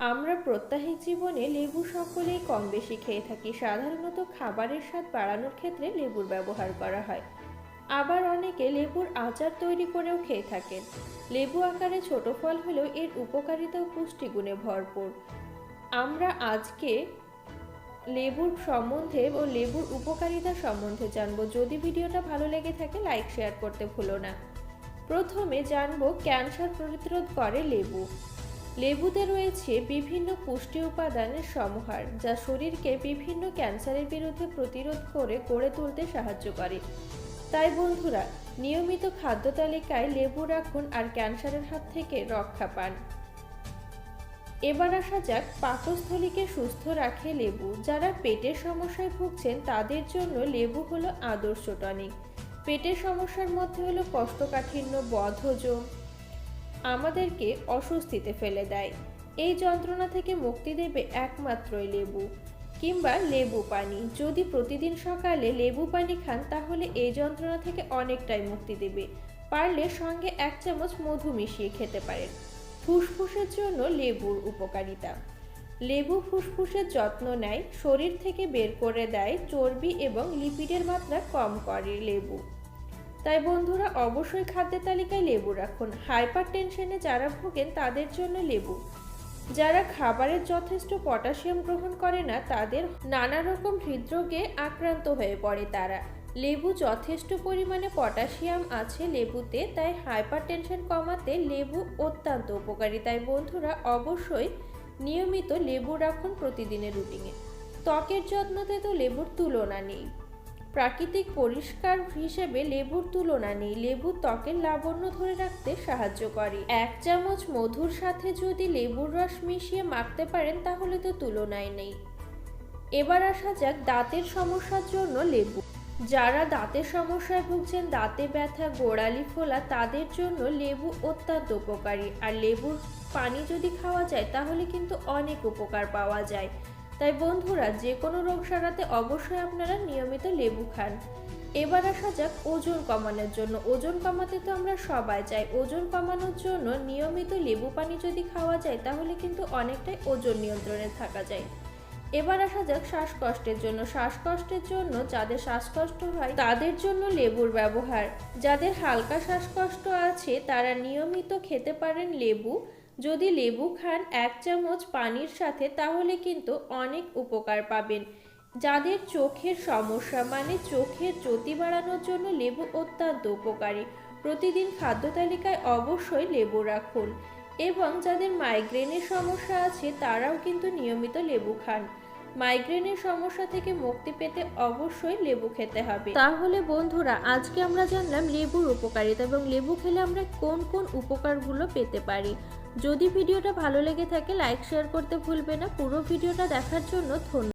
আমরা প্রত্যাহিক জীবনে লেবু সকলেই কম বেশি খেয়ে থাকি। সাধারণত খাবারের স্বাদ বাড়ানোর ক্ষেত্রে লেবুর ব্যবহার করা হয়। আবার অনেকে লেবুর আচার তৈরি করেও খেয়ে থাকেন। লেবু আকারে ছোট ফল হলেও এর উপকারিতা ও পুষ্টিগুণে ভরপুর। আমরা আজকে লেবুর সম্বন্ধে ও লেবুর উপকারিতা সম্বন্ধে জানব। যদি ভিডিওটা ভালো লেগে থাকে লাইক শেয়ার করতে ভুলো না। প্রথমে জানব ক্যান্সার প্রতিরোধ করে লেবু। লেবুতে রয়েছে বিভিন্ন পুষ্টি উপাদানের সমাহার যা শরীরকে বিভিন্ন ক্যান্সারের বিরুদ্ধে প্রতিরোধ করে গড়ে তুলতে সাহায্য করে। তাই বন্ধুরা, নিয়মিত খাদ্য তালিকায় লেবু রাখুন আর ক্যান্সারের হাত থেকে রক্ষা পান। এবার আসা যাক পাকস্থলীকে সুস্থ রাখে লেবু। যারা পেটের সমস্যায় ভুগছেন, তাদের জন্য লেবু হলো আদর্শ টনিক। পেটের সমস্যার মধ্যে হলো কোষ্ঠকাঠিন্য বদহজম আমাদেরকে অস্বস্তিতে ফেলে দেয়। এই যন্ত্রণা থেকে মুক্তি দেবে একমাত্রই লেবু কিংবা লেবু পানি। যদি প্রতিদিন সকালে লেবু পানি খান, তাহলে এই যন্ত্রণা থেকে অনেকটাই মুক্তি দেবে। পারলে সঙ্গে এক চামচ মধু মিশিয়ে খেতে পারেন। ফুসফুসের জন্য লেবুর উপকারিতা। লেবু ফুসফুসের যত্ন নেয়, শরীর থেকে বের করে দেয়, চর্বি এবং লিপিডের মাত্রা কম করে লেবু। তাই বন্ধুরা অবশ্যই খাদ্যের তালিকায় লেবু রাখুন। হাইপার টেনশনে যারা ভোগেন তাদের জন্য লেবু। যারা খাবারের যথেষ্ট পটাশিয়াম গ্রহণ করে না, তাদের নানা রকম হৃদরোগে আক্রান্ত হয়ে পড়ে তারা। লেবু যথেষ্ট পরিমাণে পটাশিয়াম আছে লেবুতে, তাই হাইপার টেনশন কমাতে লেবু অত্যন্ত উপকারী। তাই বন্ধুরা অবশ্যই নিয়মিত লেবু রাখুন প্রতিদিনের রুটিনে। ত্বকের যত্নতে তো লেবুর তুলনা নেই। প্রাকৃতিক পরিষ্কার হিসেবে লেবুর তুলনা নেই। লেবু ত্বকের লাবণ্য ধরে রাখতে সাহায্য করে। এক চামচ মধুর সাথে যদি লেবুর রস মিশিয়ে মাখতে পারেন, তাহলে তো তুলনায় নেই। এবার আসা যাক দাঁতের সমস্যার জন্য লেবু। যারা দাঁতের সমস্যায় ভুগছেন, দাঁতে ব্যথা, গোড়ালি ফোলা, তাদের জন্য লেবু অত্যন্ত উপকারী। আর লেবুর পানি যদি খাওয়া যায়, তাহলে কিন্তু অনেক উপকার পাওয়া যায়। তাই বন্ধুরা, যে কোনো রোগ সারাতে অবশ্যই আপনারা নিয়মিত লেবু খান। এবার আসা যাক ওজন কমানোর জন্য। ওজন কমাতে তো আমরা সবাই চাই। ওজন কমানোর জন্য নিয়মিত লেবু পানি যদি খাওয়া যায়, তাহলে কিন্তু অনেকটাই ওজন নিয়ন্ত্রণে থাকা যায়। এবার আসা যাক শ্বাসকষ্টের জন্য। শ্বাসকষ্টের জন্য যাদের শ্বাসকষ্ট হয়, তাদের জন্য লেবুর ব্যবহার। যাদের হালকা শ্বাসকষ্ট আছে, তারা নিয়মিত খেতে পারেন লেবু। যদি লেবু খান এক চামচ পানির সাথে, তাহলে কিন্তু অনেক উপকার পাবেন। যাদের চোখের সমস্যা মানে চোখের জ্যোতি বাড়ানোর জন্য লেবু অত্যন্ত উপকারী। প্রতিদিন খাদ্য তালিকায় অবশ্যই লেবু রাখুন। এবং যাদের মাইগ্রেনের সমস্যা আছে, তারাও কিন্তু নিয়মিত লেবু খান। মাইগ্রেনের সমস্যা থেকে মুক্তি পেতে অবশ্যই লেবু খেতে হবে। তাহলে বন্ধুরা, আজকে আমরা জানলাম লেবুর উপকারিতা এবং লেবু খেলে আমরা কোন কোন উপকারগুলো পেতে পারি। যদি ভিডিওটা ভালো লেগে থাকে, লাইক, শেয়ার করতে ভুলবে না। পুরো ভিডিওটা দেখার জন্য ধন্যবাদ।